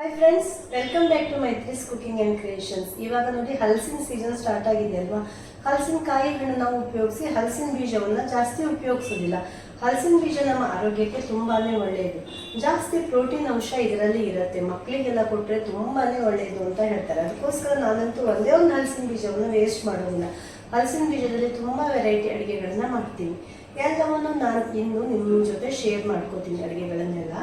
Hi friends welcome back to Maithri's cooking and creations ಇವಾಗ ನೋಡಿ ಹಲಸಿನ ಸೀಸನ್ ಸ್ಟಾರ್ಟ್ ಆಗಿದೆ ಅಲ್ವಾ? ಹಲಸಿನ ಕಾಯಿಗಳನ್ನ ನಾವು ಉಪಯೋಗಿಸಿ ಹಲಸಿನ ಬೀಜವನ್ನು ಜಾಸ್ತಿ ಉಪಯೋಗಿಸೋದಿಲ್ಲ. ಹಲಸಿನ ಬೀಜ ನಮ್ಮ ಆರೋಗ್ಯಕ್ಕೆ ತುಂಬಾ ಒಳ್ಳೆಯದು ಜಾಸ್ತಿ ಪ್ರೋಟೀನ್ ಅಂಶ ಇದರಲ್ಲಿ ಇರುತ್ತೆ. ಮಕ್ಕಳಿಗೆಲ್ಲ ಕೊಟ್ಟರೆ ತುಂಬಾನೇ ಒಳ್ಳೆಯದು ಅಂತ ಹೇಳ್ತಾರೆ. ಅದಕ್ಕೋಸ್ಕರ ನಾನಂತೂ ಒಂದೇ ಒಂದು ಹಲಸಿನ ಬೀಜವನ್ನು ವೇಸ್ಟ್ ಮಾಡೋದಿಲ್ಲ. ಹಲಸಿನ ಬೀಜದಲ್ಲಿ ತುಂಬ ವೆರೈಟಿ ಅಡುಗೆಗಳನ್ನ ಮಾಡ್ತೀನಿ. ಎಲ್ಲವನ್ನು ನಾನು ಇನ್ನು ನಿಮ್ಮ ಜೊತೆ ಶೇರ್ ಮಾಡ್ಕೋತೀನಿ ಅಡುಗೆಗಳನ್ನೆಲ್ಲ.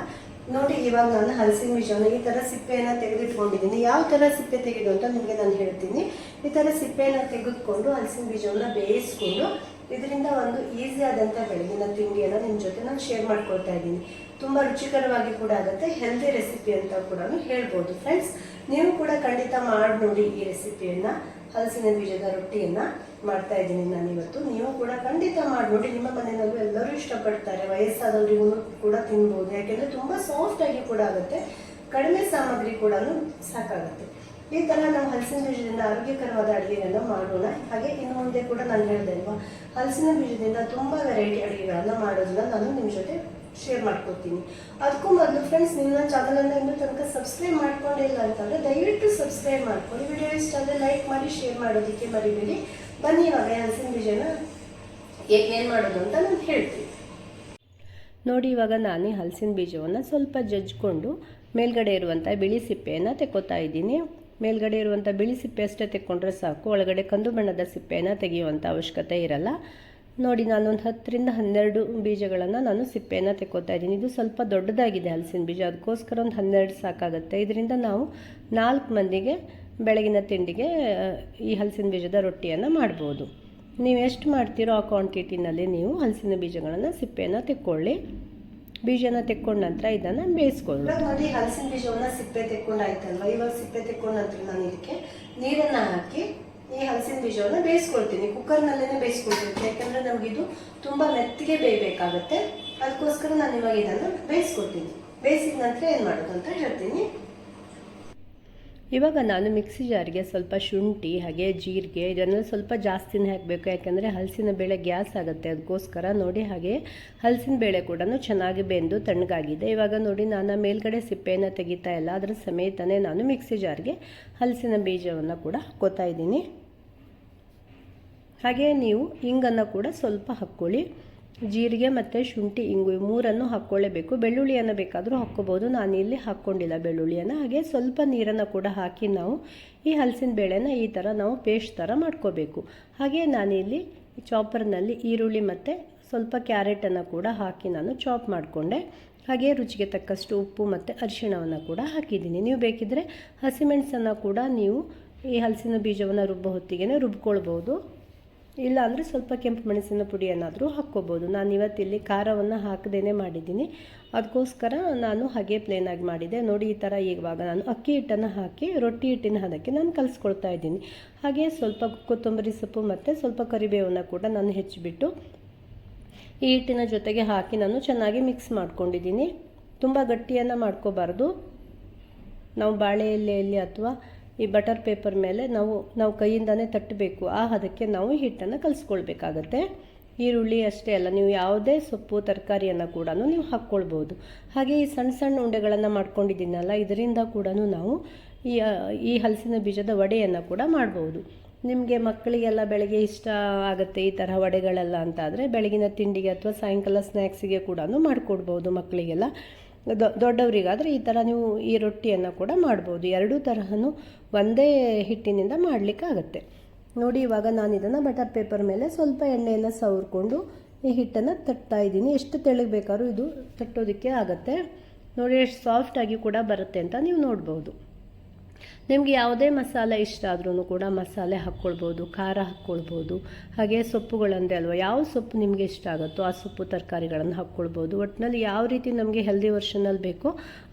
ನೋಡಿ, ಇವಾಗ ನಾನು ಹಲಸಿನ ಬೀಜವನ್ನು ಈ ಥರ ಸಿಪ್ಪೆಯನ್ನು ತೆಗೆದಿಟ್ಕೊಂಡಿದ್ದೀನಿ. ಯಾವ ಥರ ಸಿಪ್ಪೆ ತೆಗೆದು ಅಂತ ನಿಮಗೆ ನಾನು ಹೇಳ್ತೀನಿ. ಈ ಥರ ಸಿಪ್ಪೆಯನ್ನು ತೆಗೆದುಕೊಂಡು ಹಲಸಿನ ಬೀಜವನ್ನು ಬೇಯಿಸ್ಕೊಂಡು, ಇದರಿಂದ ಒಂದು ಈಸಿ ಆದಂಥ ಬೆಳಗಿನ ತಿಂಡಿಯನ್ನು ನಿಮ್ಮ ಜೊತೆ ನಾನು ಶೇರ್ ಮಾಡ್ಕೊಳ್ತಾ ಇದ್ದೀನಿ. ತುಂಬ ರುಚಿಕರವಾಗಿ ಕೂಡ ಆಗುತ್ತೆ ಹೆಲ್ದಿ ರೆಸಿಪಿ ಅಂತ ಕೂಡ ಹೇಳ್ಬೋದು. ಫ್ರೆಂಡ್ಸ್ ನೀವು ಕೂಡ ಖಂಡಿತ ಮಾಡಿ ನೋಡಿ ಈ ರೆಸಿಪಿಯನ್ನು ಹಲಸಿನ ಬೀಜದ ರೊಟ್ಟಿಯನ್ನು ಮಾಡ್ತಾ ಇದ್ದೀನಿ ನಾನು ಇವತ್ತು. ನೀವು ಕೂಡ ಖಂಡಿತ ಮಾಡಿ. ನೋಡಿ, ನಿಮ್ಮ ಮನೆಯಲ್ಲೂ ಎಲ್ಲರೂ ಇಷ್ಟಪಡ್ತಾರೆ. ವಯಸ್ಸಾದವರಿಗೂ ಕೂಡ ತಿನ್ಬೋದು. ಯಾಕೆಂದರೆ ತುಂಬ ಸಾಫ್ಟ್ ಆಗಿ ಕೂಡ ಆಗುತ್ತೆ. ಕಡಿಮೆ ಸಾಮಗ್ರಿ ಕೂಡ ಸಾಕಾಗುತ್ತೆ. ಈ ಥರ ನಾವು ಹಲಸಿನ ಬೀಜದಿಂದ ಆರೋಗ್ಯಕರವಾದ ಅಡುಗೆಗಳನ್ನ ಮಾಡೋಣ. ಹಾಗೆ ಇನ್ನು ಮುಂದೆ ಕೂಡ ನಾನು ಹೇಳಿದೆ ಅಲ್ವಾ? ಹಲಸಿನ ಬೀಜದಿಂದ ತುಂಬ ವೆರೈಟಿ ಅಡುಗೆಗಳನ್ನ ಮಾಡೋದನ್ನ ನಾನು ನಿಮ್ಮ ಜೊತೆ ಶೇರ್ ಮಾಡ್ಕೊತೀನಿ. ಅದಕ್ಕೂ ಮೊದಲು ಫ್ರೆಂಡ್ಸ್ ನೀವು ನನ್ನ ಚಾನಲನ್ನು ಇನ್ನೂ ತನಕ ಸಬ್ಸ್ಕ್ರೈಬ್ ಮಾಡ್ಕೊಂಡಿಲ್ಲ ಅಂತಂದರೆ ದಯವಿಟ್ಟು ಸಬ್ಸ್ಕ್ರೈಬ್ ಮಾಡ್ಕೊಳ್ಳಿ. ವಿಡಿಯೋ ಇಷ್ಟ ಆದರೆ ಲೈಕ್ ಮಾಡಿ ಶೇರ್ ಮಾಡೋದಕ್ಕೆ ಮರಿಬೇಡಿ. ಬನ್ನಿ ಇವಾಗ ಹಲಸಿನ ಬೀಜನ ಏನು ಮಾಡೋದು ಅಂತ ನಾನು ಹೇಳ್ತೀನಿ. ನೋಡಿ, ಇವಾಗ ನಾನು ಹಲಸಿನ ಬೀಜವನ್ನು ಸ್ವಲ್ಪ ಜಜ್ಜಿಕೊಂಡು ಮೇಲ್ಗಡೆ ಇರುವಂಥ ಬಿಳಿ ಸಿಪ್ಪೆಯನ್ನು ತೆಕ್ಕೋತಾ ಇದ್ದೀನಿ. ಮೇಲ್ಗಡೆ ಇರುವಂಥ ಬಿಳಿ ಸಿಪ್ಪೆ ಅಷ್ಟೇ ತೆಕ್ಕೊಂಡ್ರೆ ಸಾಕು. ಒಳಗಡೆ ಕಂದು ಬಣ್ಣದ ಸಿಪ್ಪೆಯನ್ನು ತೆಗೆಯುವಂಥ ಅವಶ್ಯಕತೆ ಇರಲ್ಲ. ನೋಡಿ ನಾನು ಒಂದು ಹತ್ತರಿಂದ ಹನ್ನೆರಡು ಬೀಜಗಳನ್ನು ನಾನು ಸಿಪ್ಪೆಯನ್ನು ತೆಕ್ಕೋತಾ ಇದ್ದೀನಿ. ಇದು ಸ್ವಲ್ಪ ದೊಡ್ಡದಾಗಿದೆ ಹಲಸಿನ ಬೀಜ. ಅದಕ್ಕೋಸ್ಕರ ಒಂದು ಹನ್ನೆರಡು ಸಾಕಾಗುತ್ತೆ. ಇದರಿಂದ ನಾವು ನಾಲ್ಕು ಮಂದಿಗೆ ಬೆಳಗಿನ ತಿಂಡಿಗೆ ಈ ಹಲಸಿನ ಬೀಜದ ರೊಟ್ಟಿಯನ್ನು ಮಾಡ್ಬೋದು. ನೀವು ಎಷ್ಟು ಮಾಡ್ತೀರೋ ಆ ಕ್ವಾಂಟಿಟಿನಲ್ಲಿ ನೀವು ಹಲಸಿನ ಬೀಜಗಳನ್ನು ಸಿಪ್ಪೆಯನ್ನು ತೆಕ್ಕೊಳ್ಳಿ. ಬೀಜನ ತೆಕ್ಕೊಂಡ ನಂತರ ಇದನ್ನು ಬೇಯಿಸ್ಕೊಳ್ಳಿ ನೋಡಿ, ಹಲಸಿನ ಬೀಜವನ್ನು ಸಿಪ್ಪೆ ತೆಕ್ಕೊಂಡಾಯ್ತಲ್ವ ಇವಾಗ ಸಿಪ್ಪೆ ತೆಕ್ಕೊಂಡ ನಂತರ ನಾನು ಇದಕ್ಕೆ ನೀರನ್ನು ಹಾಕಿ ಬೀಜವನ್ನ ಬೇಯಿಸ್ಕೊಳ್ತೀನಿ. ಕುಕ್ಕರ್ನಲ್ಲೇ ಬೇಯಿಸ್ಕೊಳ್ತೀನಿ. ಯಾಕಂದ್ರೆ ನಮ್ಗೆ ಇದು ತುಂಬಾ ಮೆತ್ತಿಗೆ ಬೇಯಬೇಕಾಗತ್ತೆ. ಅದಕ್ಕೋಸ್ಕರ ನಾನು ಇವಾಗ ಇದನ್ನ ಬೇಯಿಸ್ಕೊಳ್ತೀನಿ. ಬೇಯಿಸಿದ ನಂತರ ಏನು ಮಾಡೋದು ಅಂತ ಹೇಳ್ತೀನಿ. ಇವಾಗ ನಾನು ಮಿಕ್ಸಿ ಜಾರಿಗೆ ಸ್ವಲ್ಪ ಶುಂಠಿ, ಹಾಗೆ ಜೀರಿಗೆ ಇದನ್ನು ಸ್ವಲ್ಪ ಜಾಸ್ತಿನೇ ಹಾಕಬೇಕು. ಯಾಕೆಂದರೆ ಹಲಸಿನ ಬೇಳೆ ಗ್ಯಾಸ್ ಆಗುತ್ತೆ. ಅದಕ್ಕೋಸ್ಕರ ನೋಡಿ ಹಾಗೆ ಹಲಸಿನ ಬೇಳೆ ಕೂಡ ಚೆನ್ನಾಗಿ ಬೆಂದು ತಣ್ಣಗಾಗಿದೆ. ಇವಾಗ ನೋಡಿ ನಾನು ಮೇಲ್ಗಡೆ ಸಿಪ್ಪೆಯನ್ನು ತೆಗಿತಾ ಇಲ್ಲ. ಅದರ ಸಮೇತನೇ ನಾನು ಮಿಕ್ಸಿ ಜಾರ್ಗೆ ಹಲಸಿನ ಬೀಜವನ್ನು ಕೂಡ ಹಾಕೋತಾ ಇದ್ದೀನಿ. ಹಾಗೆ ನೀವು ಇಂಗನ್ನು ಕೂಡ ಸ್ವಲ್ಪ ಹಾಕ್ಕೊಳ್ಳಿ. ಜೀರಿಗೆ ಮತ್ತು ಶುಂಠಿ ಇಂಗು ಮೂರನ್ನು ಹಾಕ್ಕೊಳ್ಳೇಬೇಕು. ಬೆಳ್ಳುಳ್ಳಿಯನ್ನು ಬೇಕಾದರೂ ಹಾಕ್ಕೋಬೋದು. ನಾನು ಇಲ್ಲಿ ಹಾಕ್ಕೊಂಡಿಲ್ಲ ಬೆಳ್ಳುಳ್ಳಿಯನ್ನು. ಹಾಗೆ ಸ್ವಲ್ಪ ನೀರನ್ನು ಕೂಡ ಹಾಕಿ ನಾವು ಈ ಹಲಸಿನ ಬೇಳೆನ ಈ ಥರ ನಾವು ಪೇಸ್ಟ್ ಥರ ಮಾಡ್ಕೋಬೇಕು. ಹಾಗೆ ನಾನಿಲ್ಲಿ ಚಾಪರ್ನಲ್ಲಿ ಈರುಳ್ಳಿ ಮತ್ತು ಸ್ವಲ್ಪ ಕ್ಯಾರೆಟನ್ನು ಕೂಡ ಹಾಕಿ ನಾನು ಚಾಪ್ ಮಾಡಿಕೊಂಡೆ. ಹಾಗೆ ರುಚಿಗೆ ತಕ್ಕಷ್ಟು ಉಪ್ಪು ಮತ್ತು ಅರಿಶಿಣವನ್ನು ಕೂಡ ಹಾಕಿದ್ದೀನಿ. ನೀವು ಬೇಕಿದ್ದರೆ ಹಸಿಮೆಣಸನ್ನು ಕೂಡ ನೀವು ಈ ಹಲಸಿನ ಬೀಜವನ್ನು ರುಬ್ಬೋ ಹೊತ್ತಿಗೆ ರುಬ್ಕೊಳ್ಬೋದು. ಇಲ್ಲ ಅಂದರೆ ಸ್ವಲ್ಪ ಕೆಂಪು ಮೆಣಸಿನ ಪುಡಿಯನ್ನಾದರೂ ಹಾಕ್ಕೋಬೋದು. ನಾನು ಇವತ್ತಿಲ್ಲಿ ಖಾರವನ್ನು ಹಾಕದೇನೆ ಮಾಡಿದ್ದೀನಿ. ಅದಕ್ಕೋಸ್ಕರ ನಾನು ಹಾಗೆ ಪ್ಲೇನಾಗಿ ಮಾಡಿದೆ. ನೋಡಿ ಈ ಥರ ಇವಾಗ ನಾನು ಅಕ್ಕಿ ಹಿಟ್ಟನ್ನು ಹಾಕಿ ರೊಟ್ಟಿ ಹಿಟ್ಟಿನ ಹದಕ್ಕೆ ನಾನು ಕಲಿಸ್ಕೊಳ್ತಾ ಇದ್ದೀನಿ. ಹಾಗೆ ಸ್ವಲ್ಪ ಕೊತ್ತಂಬರಿ ಸೊಪ್ಪು ಮತ್ತು ಸ್ವಲ್ಪ ಕರಿಬೇವನ್ನು ಕೂಡ ನಾನು ಹೆಚ್ಚಿಬಿಟ್ಟು ಈ ಹಿಟ್ಟಿನ ಜೊತೆಗೆ ಹಾಕಿ ನಾನು ಚೆನ್ನಾಗಿ ಮಿಕ್ಸ್ ಮಾಡ್ಕೊಂಡಿದ್ದೀನಿ. ತುಂಬ ಗಟ್ಟಿಯನ್ನು ಮಾಡ್ಕೋಬಾರ್ದು. ನಾವು ಬಾಳೆ ಎಲೆಯಲ್ಲಿ ಅಥವಾ ಈ ಬಟರ್ ಪೇಪರ್ ಮೇಲೆ ನಾವು ನಾವು ಕೈಯಿಂದನೇ ತಟ್ಟಬೇಕು. ಆ ಹದಕ್ಕೆ ನಾವು ಹಿಟ್ಟನ್ನು ಕಲಿಸ್ಕೊಳ್ಬೇಕಾಗತ್ತೆ. ಈರುಳ್ಳಿ ಅಷ್ಟೇ ಅಲ್ಲ, ನೀವು ಯಾವುದೇ ಸೊಪ್ಪು, ತರಕಾರಿಯನ್ನು ಕೂಡ ನೀವು ಹಾಕ್ಕೊಳ್ಬೋದು. ಹಾಗೆ ಈ ಸಣ್ಣ ಸಣ್ಣ ಉಂಡೆಗಳನ್ನು ಮಾಡ್ಕೊಂಡಿದ್ದೀನಲ್ಲ, ಇದರಿಂದ ಕೂಡ ನಾವು ಈ ಈ ಹಲಸಿನ ಬೀಜದ ವಡೆಯನ್ನು ಕೂಡ ಮಾಡ್ಬೋದು. ನಿಮಗೆ ಮಕ್ಕಳಿಗೆಲ್ಲ ಬೆಳಗ್ಗೆ ಇಷ್ಟ ಆಗುತ್ತೆ ಈ ಥರ ವಡೆಗಳೆಲ್ಲ ಅಂತ ಆದರೆ ಬೆಳಗಿನ ತಿಂಡಿಗೆ ಅಥವಾ ಸಾಯಂಕಾಲ ಸ್ನ್ಯಾಕ್ಸಿಗೆ ಕೂಡ ಮಾಡಿಕೊಡ್ಬೋದು ಮಕ್ಕಳಿಗೆಲ್ಲ. ದೊಡ್ಡವರಿಗಾದರೆ ಈ ಥರ ನೀವು ಈ ರೊಟ್ಟಿಯನ್ನು ಕೂಡ ಮಾಡ್ಬೋದು. ಎರಡೂ ತರಹನೂ ಒಂದೇ ಹಿಟ್ಟಿನಿಂದ ಮಾಡಲಿಕ್ಕಾಗತ್ತೆ. ನೋಡಿ ಇವಾಗ ನಾನು ಇದನ್ನು ಬಟರ್ ಪೇಪರ್ ಮೇಲೆ ಸ್ವಲ್ಪ ಎಣ್ಣೆಯನ್ನು ಸವರ್ಕೊಂಡು ಈ ಹಿಟ್ಟನ್ನು ತಟ್ತಾ ಇದ್ದೀನಿ. ಎಷ್ಟು ತೆಳಗೆ ಬೇಕಾದ್ರೂ ಇದು ತಟ್ಟೋದಕ್ಕೆ ಆಗುತ್ತೆ. ನೋಡಿ, ಎಷ್ಟು ಸಾಫ್ಟಾಗಿ ಕೂಡ ಬರುತ್ತೆ ಅಂತ ನೀವು ನೋಡ್ಬೋದು. ನಿಮಗೆ ಯಾವುದೇ ಮಸಾಲೆ ಇಷ್ಟ ಆದ್ರೂ ಕೂಡ ಮಸಾಲೆ ಹಾಕ್ಕೊಳ್ಬೋದು, ಖಾರ ಹಾಕ್ಕೊಳ್ಬೋದು, ಹಾಗೆ ಸೊಪ್ಪುಗಳಂದೆ ಅಲ್ವಾ, ಯಾವ ಸೊಪ್ಪು ನಿಮಗೆ ಇಷ್ಟ ಆಗುತ್ತೋ ಆ ಸೊಪ್ಪು ತರಕಾರಿಗಳನ್ನು ಹಾಕ್ಕೊಳ್ಬೋದು. ಒಟ್ಟಿನಲ್ಲಿ ಯಾವ ರೀತಿ ನಮಗೆ ಹೆಲ್ದಿ ವರ್ಷನಲ್ಲಿ ಬೇಕೋ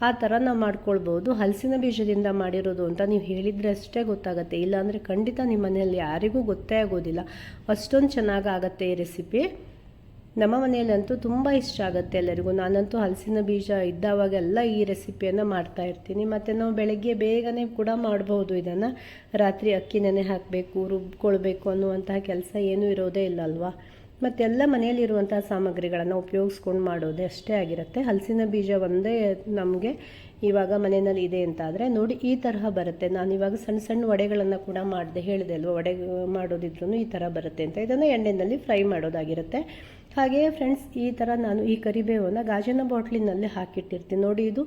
ಆ ಥರ ನಾವು ಮಾಡ್ಕೊಳ್ಬೋದು. ಹಲಸಿನ ಬೀಜದಿಂದ ಮಾಡಿರೋದು ಅಂತ ನೀವು ಹೇಳಿದರೆ ಅಷ್ಟೇ ಗೊತ್ತಾಗುತ್ತೆ. ಇಲ್ಲಾಂದರೆ ಖಂಡಿತ ನಿಮ್ಮ ಮನೆಯಲ್ಲಿ ಯಾರಿಗೂ ಗೊತ್ತೇ ಆಗೋದಿಲ್ಲ. ಅಷ್ಟೊಂದು ಚೆನ್ನಾಗಿ ಆಗುತ್ತೆ ಈ ರೆಸಿಪಿ ನಮ್ಮ ಮನೆಯಲ್ಲಂತೂ ತುಂಬ ಇಷ್ಟ ಆಗುತ್ತೆ ಎಲ್ಲರಿಗೂ. ನಾನಂತೂ ಹಲಸಿನ ಬೀಜ ಇದ್ದಾವಾಗೆಲ್ಲ ಈ ರೆಸಿಪಿಯನ್ನು ಮಾಡ್ತಾ ಇರ್ತೀನಿ. ಮತ್ತು ನಾವು ಬೆಳಗ್ಗೆ ಬೇಗನೆ ಕೂಡ ಮಾಡ್ಬೋದು ಇದನ್ನು. ರಾತ್ರಿ ಅಕ್ಕಿ ನೆನೆ ಹಾಕಬೇಕು, ರುಬ್ಕೊಳ್ಬೇಕು ಅನ್ನುವಂತಹ ಕೆಲಸ ಏನೂ ಇರೋದೇ ಇಲ್ಲ ಅಲ್ವಾ ಮತ್ತೆಲ್ಲ ಮನೆಯಲ್ಲಿರುವಂತಹ ಸಾಮಗ್ರಿಗಳನ್ನು ಉಪಯೋಗಿಸ್ಕೊಂಡು ಮಾಡೋದೇ ಅಷ್ಟೇ ಆಗಿರುತ್ತೆ. ಹಲಸಿನ ಬೀಜ ಒಂದೇ ನಮಗೆ ಇವಾಗ ಮನೆಯಲ್ಲಿ ಇದೆ ಅಂತ ಆದರೆ ನೋಡಿ ಈ ತರಹ ಬರುತ್ತೆ. ನಾನು ಇವಾಗ ಸಣ್ಣ ಸಣ್ಣ ವಡೆಗಳನ್ನು ಕೂಡ ಮಾಡಿದೆ, ಹೇಳಿದೆ ಅಲ್ವ, ವಡೆ ಮಾಡೋದಿದ್ರು ಈ ಥರ ಬರುತ್ತೆ ಅಂತ. ಇದನ್ನು ಎಣ್ಣೆಯಲ್ಲಿ ಫ್ರೈ ಮಾಡೋದಾಗಿರುತ್ತೆ. ಹಾಗೆಯೇ ಫ್ರೆಂಡ್ಸ್ ಈ ಥರ ನಾನು ಈ ಕರಿಬೇವನ್ನು ಗಾಜಿನ ಬಾಟ್ಲಿನಲ್ಲಿ ಹಾಕಿಟ್ಟಿರ್ತೀನಿ. ನೋಡಿ, ಇದು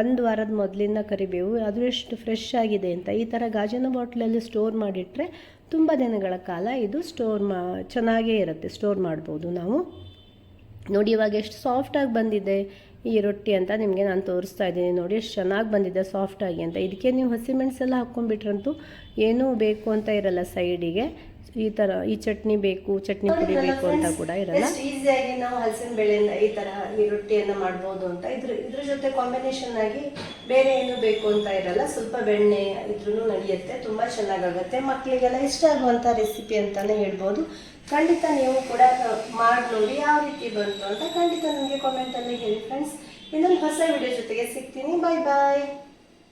ಒಂದು ವಾರದ ಮೊದಲಿನ ಕರಿಬೇವು, ಅದು ಎಷ್ಟು ಫ್ರೆಶ್ ಆಗಿದೆ ಅಂತ. ಈ ಥರ ಗಾಜಿನ ಬಾಟ್ಲಲ್ಲಿ ಸ್ಟೋರ್ ಮಾಡಿಟ್ಟರೆ ತುಂಬ ದಿನಗಳ ಕಾಲ ಇದು ಸ್ಟೋರ್ ಮಾ, ಚೆನ್ನಾಗೇ ಇರುತ್ತೆ ಸ್ಟೋರ್ ಮಾಡ್ಬೋದು ನಾವು. ನೋಡಿ, ಇವಾಗ ಎಷ್ಟು ಸಾಫ್ಟಾಗಿ ಬಂದಿದೆ. ಈ ರೊಟ್ಟಿ ಅಂತ ನಿಮಗೆ ನಾನು ತೋರಿಸ್ತಾ ಇದ್ದೀನಿ ನೋಡಿ, ಎಷ್ಟು ಚೆನ್ನಾಗಿ ಬಂದಿದೆ ಸಾಫ್ಟಾಗಿ ಅಂತ. ಇದಕ್ಕೆ ನೀವು ಹಸಿಮೆಣಸೆಲ್ಲ ಹಾಕ್ಕೊಂಡ್ಬಿಟ್ರಂತೂ ಏನೂ ಬೇಕು ಅಂತ ಇರಲ್ಲ ಸೈಡಿಗೆ ಈ ಥರ ಈ ಚಟ್ನಿ ಬೇಕು ಚಟ್ನಿ ಪುಡಿ ಬೇಕು ಅಂತ ಕೂಡ ಇರಲ್ಲ. ಈಸಿಯಾಗಿ ನಾವು ಹಲಸಿನ ಬೆಳೆಯಿಂದ ಈ ತರ ಈ ರೊಟ್ಟಿಯನ್ನ ಮಾಡ್ಬೋದು ಅಂತ. ಇದ್ರ ಇದ್ರ ಜೊತೆ ಕಾಂಬಿನೇಷನ್ ಆಗಿ ಬೇರೆ ಏನು ಬೇಕು ಅಂತ ಇರಲ್ಲ. ಸ್ವಲ್ಪ ಬೆಣ್ಣೆ ಇದ್ರೂ ನಡೆಯುತ್ತೆ ತುಂಬಾ ಚೆನ್ನಾಗಾಗುತ್ತೆ. ಮಕ್ಕಳಿಗೆಲ್ಲ ಇಷ್ಟ ಆಗುವಂತ ರೆಸಿಪಿ ಅಂತಾನೆ ಹೇಳ್ಬೋದು. ಖಂಡಿತ ನೀವು ಕೂಡ ಮಾಡಿ ನೋಡಿ ಯಾವ ರೀತಿ ಬಂತು ಅಂತ ಖಂಡಿತ ನನಗೆ ಕಾಮೆಂಟ್ ಅಲ್ಲಿ ಹೇಳಿ ಫ್ರೆಂಡ್ಸ್ ಇನ್ನೊಂದು ಹೊಸ ವಿಡಿಯೋ ಜೊತೆಗೆ ಸಿಗ್ತೀನಿ. ಬಾಯ್ ಬಾಯ್